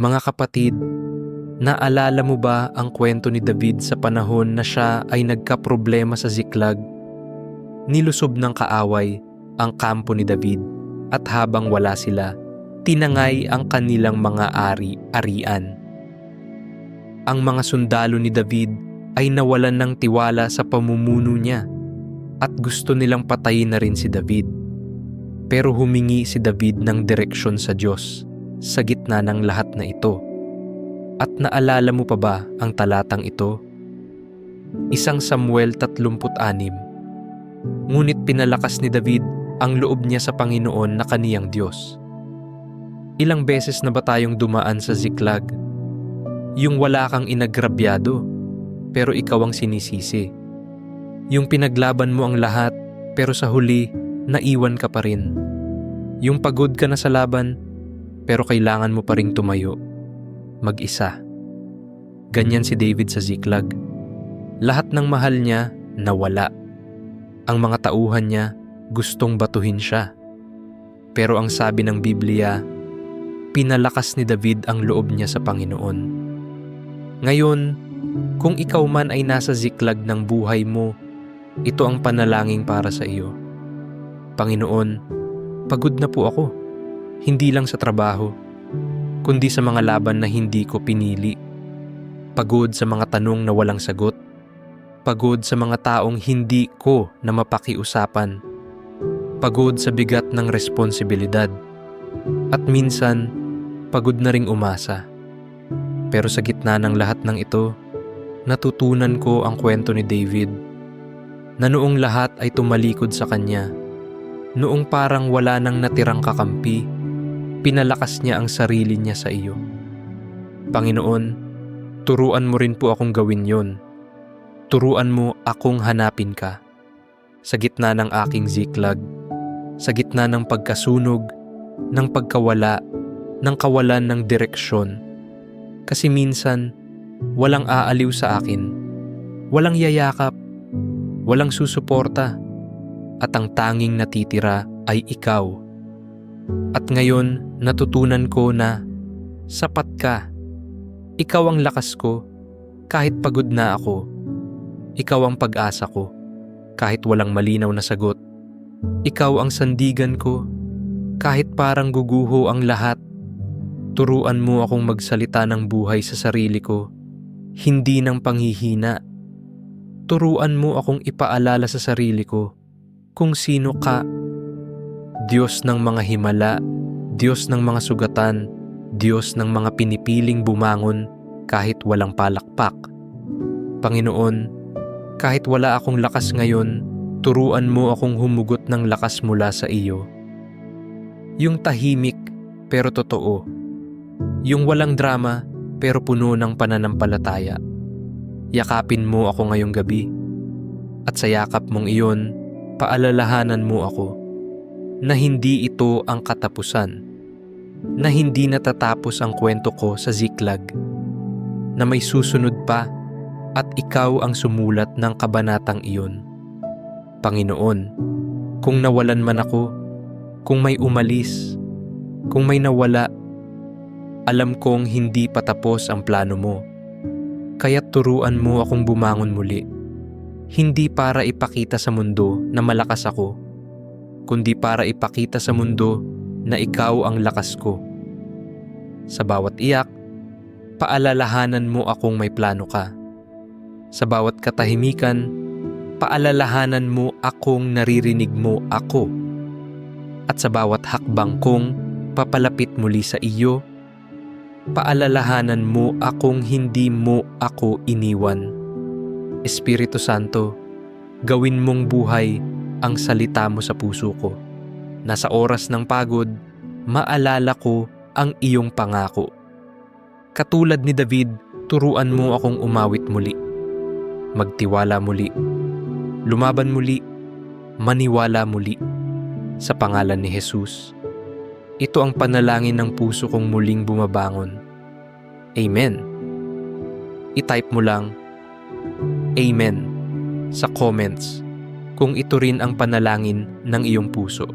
Mga kapatid, naalala mo ba ang kwento ni David sa panahon na siya ay nagkaproblema sa Ziklag? Nilusob ng kaaway ang kampo ni David at habang wala sila, tinangay ang kanilang mga ari-arian. Ang mga sundalo ni David ay nawalan ng tiwala sa pamumuno niya at gusto nilang patayin na rin si David. Pero humingi si David ng direksyon sa Diyos sa gitna ng lahat na ito. At naalala mo pa ba ang talatang ito? Isang Samuel 36. Ngunit pinalakas ni David ang loob niya sa Panginoon na kaniyang Diyos. Ilang beses na ba tayong dumaan sa Ziklag? Yung wala kang inagrabyado, pero ikaw ang sinisisi. Yung pinaglaban mo ang lahat, pero sa huli, naiwan ka pa rin. Yung pagod ka na sa laban, pero kailangan mo pa ring tumayo. Mag-isa. Ganyan si David sa Ziklag. Lahat ng mahal niya, nawala. Ang mga tauhan niya, gustong batuhin siya. Pero ang sabi ng Biblia, pinalakas ni David ang loob niya sa Panginoon. Ngayon, kung ikaw man ay nasa ziklag ng buhay mo, ito ang panalangin para sa iyo. Panginoon, pagod na po ako. Hindi lang sa trabaho, kundi sa mga laban na hindi ko pinili. Pagod sa mga tanong na walang sagot. Pagod sa mga taong hindi ko na mapakiusapan. Pagod sa bigat ng responsibilidad. At minsan, pagod na ring umasa. Pero sa gitna ng lahat ng ito, natutunan ko ang kwento ni David na noong lahat ay tumalikod sa kanya, noong parang wala nang natirang kakampi, pinalakas niya ang sarili niya sa iyo. Panginoon, turuan mo rin po akong gawin yon. Turuan mo akong hanapin ka. Sa gitna ng aking ziklag, sa gitna ng pagkasunog, ng pagkawala, ng kawalan ng direksyon. Kasi minsan, walang aaliw sa akin, walang yayakap, walang susuporta, at ang tanging natitira ay ikaw. At ngayon, natutunan ko na sapat ka. Ikaw ang lakas ko kahit pagod na ako. Ikaw ang pag-asa ko kahit walang malinaw na sagot. Ikaw ang sandigan ko kahit parang guguho ang lahat. Turuan mo akong magsalita ng buhay sa sarili ko, hindi ng panghihina. Turuan mo akong ipaalala sa sarili ko kung sino ka. Diyos ng mga himala, Diyos ng mga sugatan, Diyos ng mga pinipiling bumangon kahit walang palakpak. Panginoon, kahit wala akong lakas ngayon, turuan mo akong humugot ng lakas mula sa iyo. Yung tahimik pero totoo. Yung walang drama pero puno ng pananampalataya. Yakapin mo ako ngayong gabi. At sa yakap mong iyon, paalalahanan mo ako na hindi ito ang katapusan. Na hindi natatapos ang kwento ko sa Ziklag. Na may susunod pa at ikaw ang sumulat ng kabanatang iyon. Panginoon, kung nawalan man ako, kung may umalis, kung may nawala, alam kong hindi patapos ang plano mo. Kaya turuan mo akong bumangon muli. Hindi para ipakita sa mundo na malakas ako, kundi para ipakita sa mundo na ikaw ang lakas ko. Sa bawat iyak, paalalahanan mo akong may plano ka. Sa bawat katahimikan, paalalahanan mo akong naririnig mo ako. At sa bawat hakbang kong papalapit muli sa iyo, paalalahanan mo akong hindi mo ako iniwan. Espiritu Santo, gawin mong buhay ang salita mo sa puso ko. Na sa oras ng pagod, maalala ko ang iyong pangako. Katulad ni David, turuan mo akong umawit muli magtiwala muli, lumaban muli, maniwala muli sa pangalan ni Jesus. Ito ang panalangin ng puso kong muling bumabangon. Amen. I-type mo lang Amen sa comments kung ito rin ang panalangin ng iyong puso.